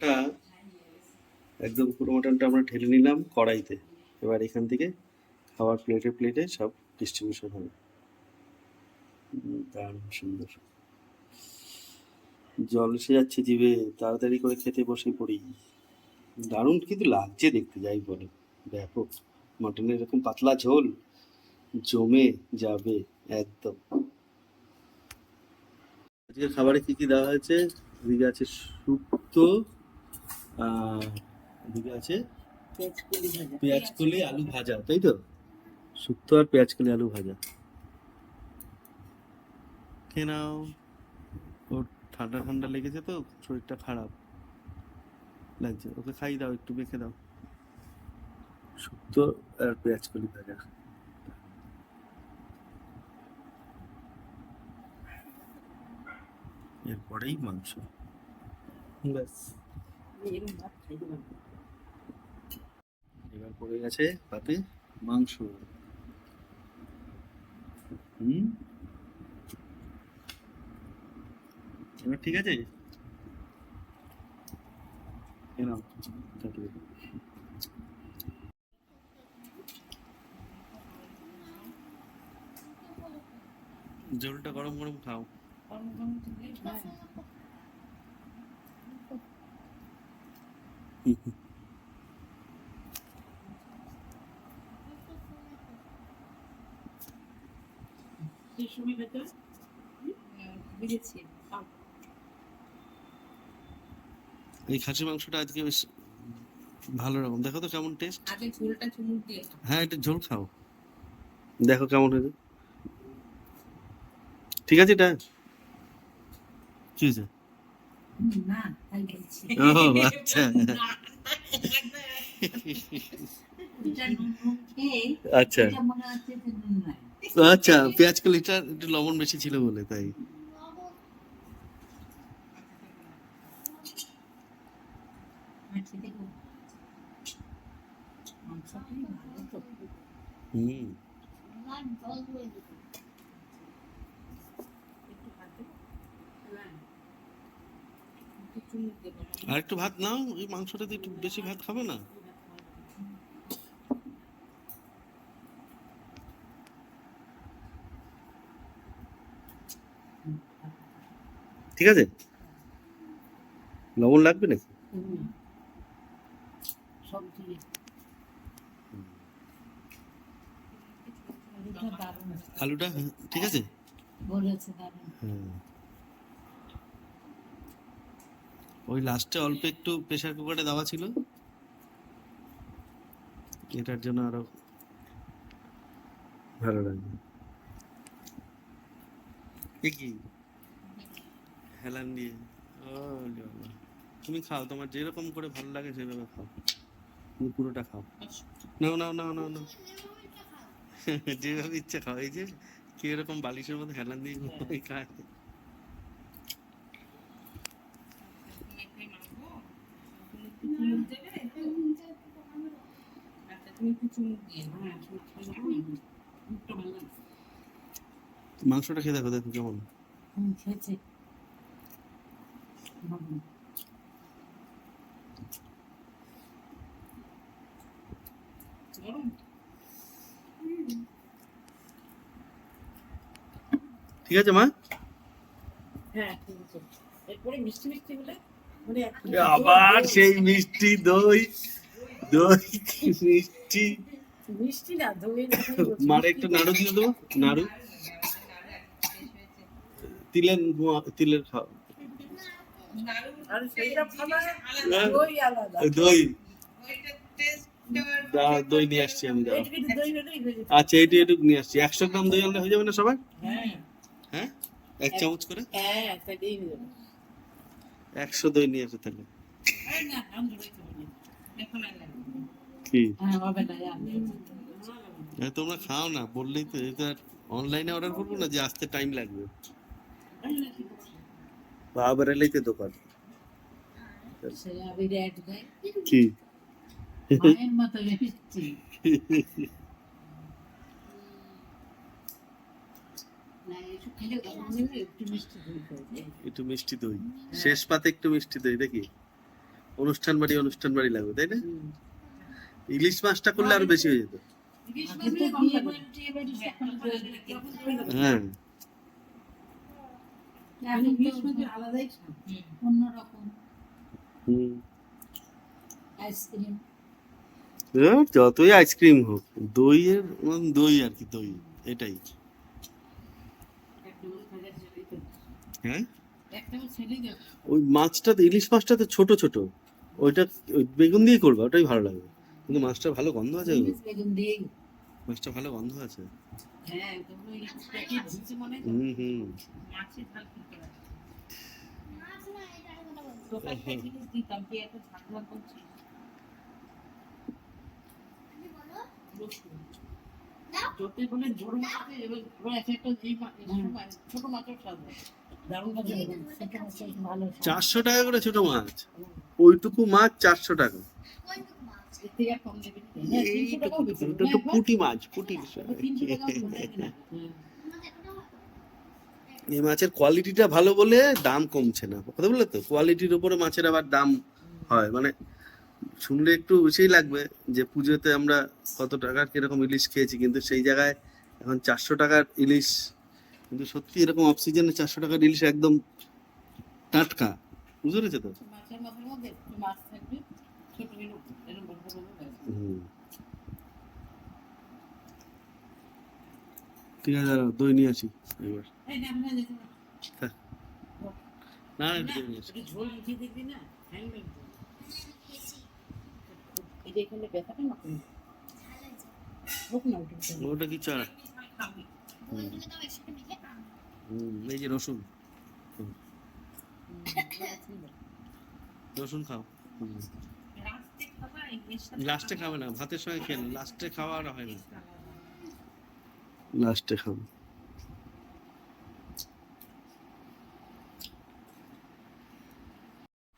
এটা একদম পুরো মটনটা আমরা ঢেলে নিলাম কড়াইতে। এবার এখান থেকে খাবার প্লেটে প্লেটে সব ডিস্ট্রিবিউশন হবে। দারুণ সুন্দর। জল এসে যাচ্ছে জিভে, তাড়াতাড়ি করে খেতে বসে পড়ি। দারুণ কিন্তু লাগছে দেখতে, যাই বলে। ব্যাপক। মটনের এরকম পাতলা ঝোল, জমে যাবে একদম। আজকের খাবারে কি কি দেওয়া হয়েছে? এদিকে আছে শুক্তো এদিকে আছে পেঁয়াজ। কলি আলু ভাজা তাই তো? শুক্তো আর পেঁয়াজ কলি আলু ভাজা। খেয়ে নাও। ওর ঠান্ডা ঠান্ডা লেগেছে তো শরীরটা খারাপ। লাগছে ওকে খাই দাও একটু মেখে দাও। শুক্তো আর পেঁয়াজ কলি ভাজা। এরপরেই মাংস। ব্যাস। এবার পড়ে গেছে পাতে মাংস। হুম? এবার ঠিক আছে? এ নাও, চাটুয়ে দাও। ঝোলটা গরম গরম এই খাসি মাংসটা আজকে বেশ ভালো রকম। দেখো তো কেমন টেস্ট আগে ঝোলটা চুমুক দিয়ে খাও। হ্যাঁ এটা ঝোল খাও। দেখো কেমন হয়েছে। ঠিক আছে এটা কি হয়েছে? ও আচ্ছা। আচ্ছা আচ্ছা পেঁয়াজ কলিটা একটু লবণ বেশি ছিল বলে তাই। হুম একটু ভাত দেবো? হ্যাঁ। একটু চুমুক দেবো আর একটু ভাত নাও এই মাংসটা দিয়ে একটু বেশি ভাত খাবে না? ঠিক আছে? লবণ লাগবে নাকি? আলুটা হ্যাঁ, ঠিক আছে? বলেছে দারুণ হুম ওই লাস্টে অল্প একটু প্রেসার কুকারে দেওয়া ছিল। এটার জন্য আরও ভালো লাগবে এ কি? হেলান দিয়ে। ও। তুমি খাও তোমার যেরকম করে ভালো লাগে সেভাবে খাও। তুমি পুরোটা খাও। নাও নাও নাও নাও নাও। যেভাবে ইচ্ছা খাও। এই যে কি এরকম বালিশের মধ্যে হেলান দিয়ে খায় আচ্ছা তুমি একটু চুমুক দিয়ে হ্যাঁ চুমুক খেয়ে নাও। মুখটা ভালো লাগছে। মাংসটা খেয়ে দেখো দেখো কেমন। খেয়েছে? ঠিক আছে মা? হ্যাঁ ঠিক আছে। এরপরে মিষ্টি মিষ্টি মানে আবার সেই মিষ্টি দই। দই মিষ্টি? মিষ্টি না বলছি। মারে একটু নাড়ু দিয়ে দেবো নাড়ু। তিলের তিলের খাও। আর সেইটা খাবার হ্যাঁ। দই দই। নিয়ে আসছি আমি একটু দই। আচ্ছা এইটু এইটুকু নিয়ে আসছি। একশো গ্রাম দই আনলে হয়ে যাবে না সবাই? হ্যাঁ। হ্যাঁ? এক চামচ করে? হ্যাঁ। একশো দই নিয়ে আসো তাহলে। কি? হ্যাঁ, তোমরা খাও না বললেই তো এটা অনলাইনে অর্ডার করব না যে আসতে টাইম লাগবে? বা বেরালেই তো দোকান। কি? একটু মিষ্টি দই শেষ পাতে একটু মিষ্টি দই দেখি অনুষ্ঠান বাড়ি অনুষ্ঠান বাড়ি লাগবে তাই না। ইলিশ মাছটা করলে আরও বেশি হয়ে যেত। হ্যাঁ। এ, যতই আইসক্রিম হোক দই এর মানে দই আর কি দই এটাই। হ্যাঁ। ওই মাছটা তো ইলিশ মাছটা তো ছোট ছোট। ওইটা ওই বেগুন দিয়ে করবে ওটাই ভালো লাগবে। কিন্তু মাছটা ভালো গন্ধ আছে মাছটা ভালো গন্ধ আছে? হুম হুম। চারশো টাকা করে ছোট মাছ। ওইটুকু মাছ চারশো টাকা। না। হ্যাঁ, তো পুঁটি মাছ পুঁটি। এই মাছের কোয়ালিটিটা ভালো বলে দাম কমছে না। কথা বললে তো? কোয়ালিটির উপরে মাছের আবার দাম হয়। মানে শুনলে একটু বেশিই লাগবে যে পুজোতে আমরা কত টাকার কীরকম ইলিশ খেয়েছি কিন্তু সেই জায়গায় এখন চারশো টাকার ইলিশ কিন্তু সত্যি এরকম অক্সিজেনে চারশো টাকার ইলিশ একদম টাটকা। বুঝতে পেরেছ তো মাছের মাছের মধ্যে একটু মাছ থাকবে ছোট এরকম এরকম বড় বড় বড় ব্যাস। হুম। ঠিক আছে দাঁড়াও দই নিয়ে আসি এবার। না, না, যেতে না। না না একটু নিয়ে আসি ঝোল উঠিয়ে দেখবি না হ্যাং লাগবে এই যে এখানে ব্যথাটা না কমে। হোক না উঠে উঠে। ওটা কি চা হুম, এই যে রসুন। হুম, রসুন খাও। হুম। লাস্টে খাবা, না ভাতের সঙ্গে খেয়ে লাস্টে খাওয়া আর হয় না। লাস্টে খাব।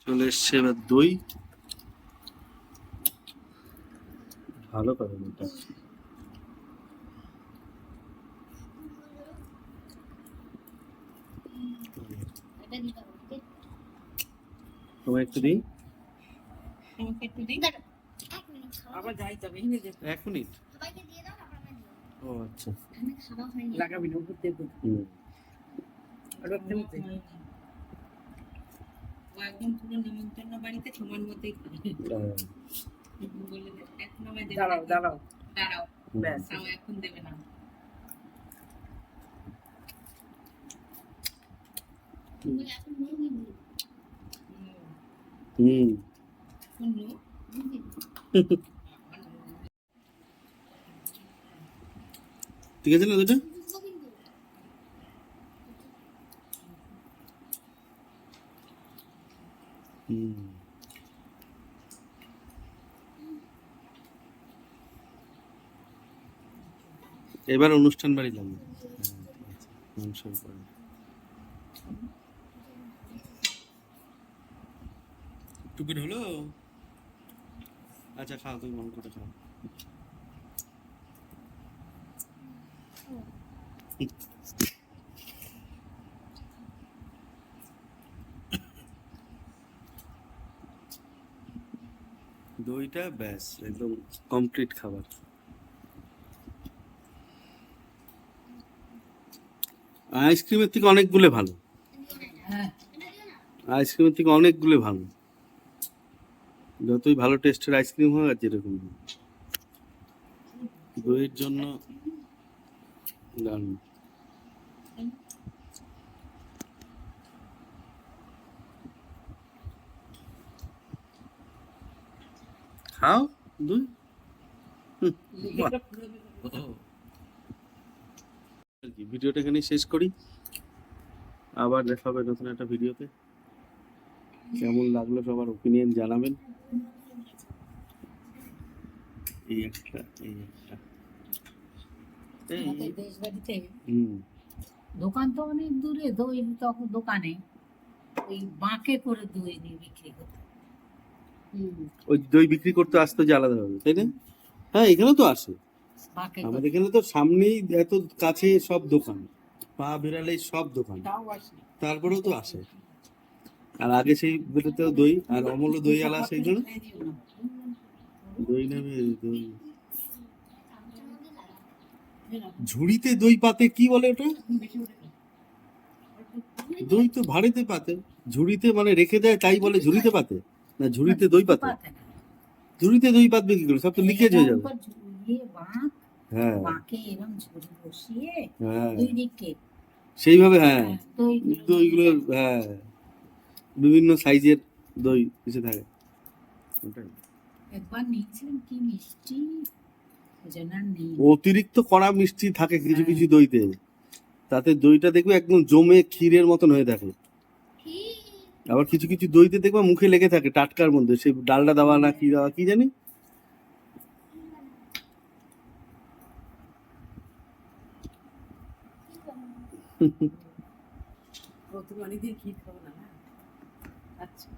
চলে এসছে এবার দই। ভালো করে এটা। তোমার একটু দিই? একটু দিই। আবার যাইতে হবে, এনে দে। এক মিনিট। সবাইকে দিয়ে দাও তারপর আমরা ও আচ্ছা। আমি খাওয়া হয়নি। লাগাবি না, উপর দেবো। হুম। আর একটা একদম পুরো নিমন্ত্রণ বাড়িতে সমান মতোই বলে দাঁড়াও দাঁড়াও। দাঁড়াও। ব্যাস। এখন দেবে না। হুম, হুম শুনলো? নুন দিন ঠিক আছে না দুটো? এবার অনুষ্ঠান বাড়ি যাব। বাড়ি টুপিট হলো? আচ্ছা খাও তুমি মন করে খাও দইটা ব্যাস একদম কমপ্লিট খাবার। আইসক্রিমের থেকে অনেকগুলো ভালো। হ্যাঁ। আইসক্রিমের থেকে অনেকগুলো ভালো। যতই ভালো টেস্টের আইসক্রিম হোক আর যেরকম। দইয়ের জন্য দারুণ খাও দই? ভিডিওটা এখানেই শেষ করি। আবার দেখা হবে নতুন একটা ভিডিওতে। কেমন লাগল সবার ওপিনিয়ন জানাবেন? এই একটা এই একটা। হুম। দোকান তো অনেক দূরে দই তখন দোকানে। ওই বাঁকে করে দই নিয়ে বিক্রি করতে। ওই দই বিক্রি করতে আসতে যে আলাদা হবে তাই না? হ্যাঁ এখানে তো আসে। বাঁকে আমাদের এখানে তো সামনেই এত কাছে সব দোকান। পা বেরালেই সব দোকান। তারপরেও তো আসে। আর আগে সেই বেটাতেও দই আর অমল দই আলা সেই। দই? নেবে দই। ঝুড়িতে দই পাতে কি বলে ওটা। দই তো ভাড়িতে পাতে। ঝুড়িতে মানে রেখে দেয় তাই বলে ঝুড়িতে পাতে? না ঝুড়িতে দই পাতে? ঝুড়িতে দই পাতবে কি করে? সব তো লিকেজ হয়ে যাবে। হ্যাঁ। হ্যাঁ। সেইভাবে হ্যাঁ দইগুলো দইগুলো হ্যাঁ। বিভিন্ন সাইজের দই কিছু থাকে। একবার নিয়েছিলাম কি মিষ্টি? অতিরিক্ত কড়া মিষ্টি থাকে কিছু কিছু দইতে। তাতে দইটা দেখবে একদম জমে ক্ষীরের মতন হয়ে থাকে। আবার কিছু কিছু দইতে দেখবে মুখে লেগে থাকে টাটকার মধ্যে। সে ডালটা দেওয়া না কি দেওয়া কি জানি? অনেকদিন না না আচ্ছা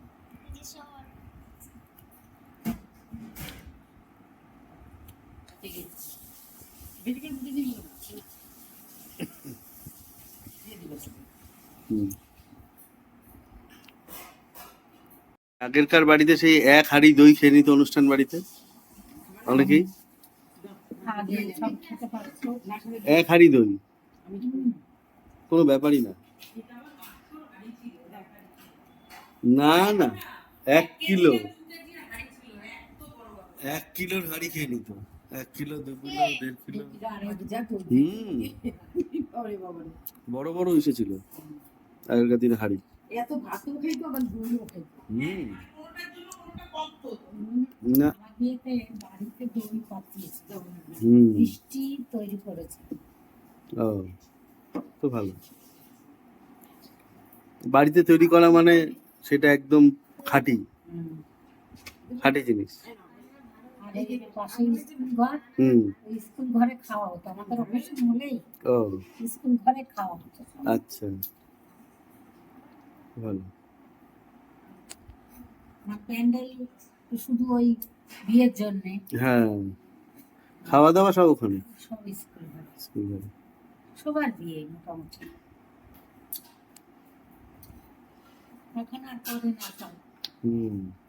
এসব ঠিক আছে বেশি করে বুঝে দিবি না দিয়ে দিবো হুম। আগেরকার বাড়িতে সেই এক হাড়ি দই খেয়ে নিত অনুষ্ঠান বাড়িতে? অনেকেই এক হাড়ি দই? কোনো ব্যাপারই না। না না, এক কিলো। এক কিলোর হাড়ি খেয়ে নিত। এক কিলো দু কিলো দেড় কিলো। হুম। বড় বড় এসেছিল। আগেরকার দিনে হাড়ি। এত ভাতও খাইতো আবার দইও খাইতো। হুম। না। বাড়িতে দই মিষ্টি তৈরি করেছে। ও তো ভালো। বাড়িতে তৈরি করা মানে সেটা একদম খাঁটি। খাঁটি জিনিস। পাশে স্কুল ঘর ঘরে খাওয়া হতো। আমাদের অফিস হলেই স্কুল ঘরে খাওয়া হতো। আচ্ছা। ভালো। প্যান্ডেল শুধু ওই বিয়ের জন্যে। হ্যাঁ। খাওয়া দাওয়া সব ওখানে? সব স্কুল স্কুল ঘরে। সবার বিয়ে মোটামুটি। এখন আর করে না হুম।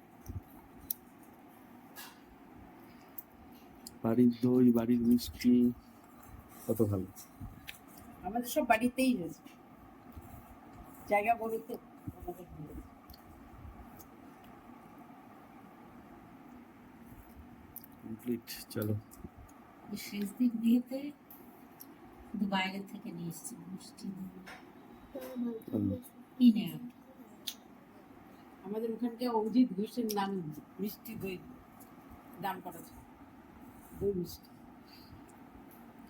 বাড়ির দই বাড়ির মিষ্টি কত ভালো। আমাদের সব বাড়িতেই হয়েছে। জায়গা বড় তো। কমপ্লিট চলো। শেষ দিন বিয়েতে বাইরে থেকে নিয়ে এসছি মিষ্টি কিনে আমাদের ওখানকার অভিজিৎ ঘোষের নাম মিষ্টি দই দান করা দই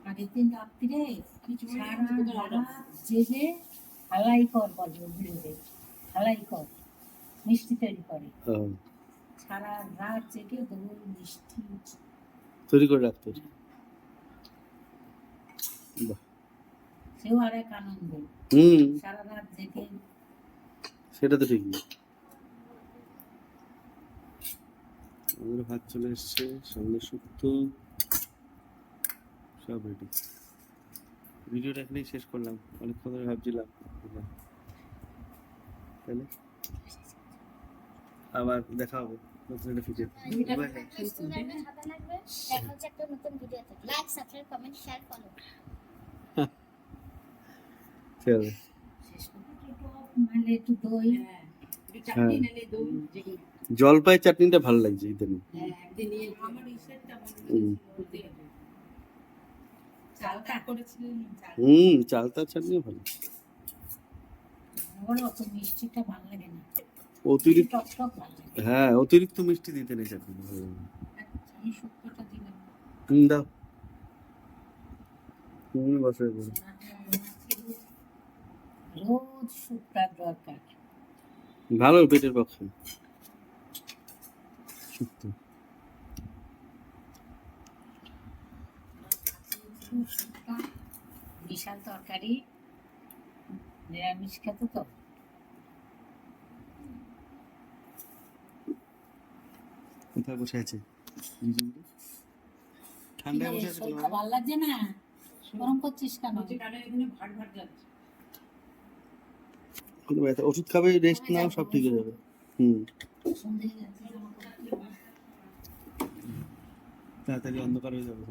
আগের দিন রাত্রিরে কিছু সারা জেগে হালাই কর বলে হালাই কর মিষ্টি তৈরি করে। সারা রাত জেগে দই মিষ্টি তৈরি করে রাখতে। সেও আর এক আনন্দ। হুম। সারা রাত জেগে। সেটা তো ঠিকই। আমাদের ভাত চলে এসছে সঙ্গে শুক্তো সব রেডি ভিডিওটা এখানেই শেষ করলাম। অনেকক্ষণ ধরে ভাবছিলাম তাহলে আবার দেখা হবে নতুন একটা একটা ছাতা দেখা হচ্ছে একটা নতুন ভিডিওতে like subscribe comment share follow চলো। হ্যাঁ হ্যাঁ। জলপাই চাটনিটা ভালো লাগছে ইদানিং হ্যাঁ একদিন নিয়ে আমার এই সেটটা হুম। চালটা করেছিলেন চাল হুম চালতার চাটনিও ভালো। অতিরিক্ত হ্যাঁ অতিরিক্ত মিষ্টি দিতে নেই চাটনি ভালো লাগে। আচ্ছা, এই শুক্তোটা দিলাম হুম দাও। তুমি বসে রোজ শুক্তার দরকার। ভালো পেটের পক্ষে। শুক্তো। বিশাল তরকারি নিরামিষ খেতে তো। কোথায় বসে আছে? ঠান্ডায় বসে আছে ভালো লাগছে না। গরম করছিস কেন? হচ্ছে কানে এখানে ভাট ভাট যাচ্ছে। ওষুধ খাবে রেস্ট নাও সব ঠিক হয়ে যাবে। হুম। হয়ে। তাড়াতাড়ি অন্ধকার হয়ে যাবে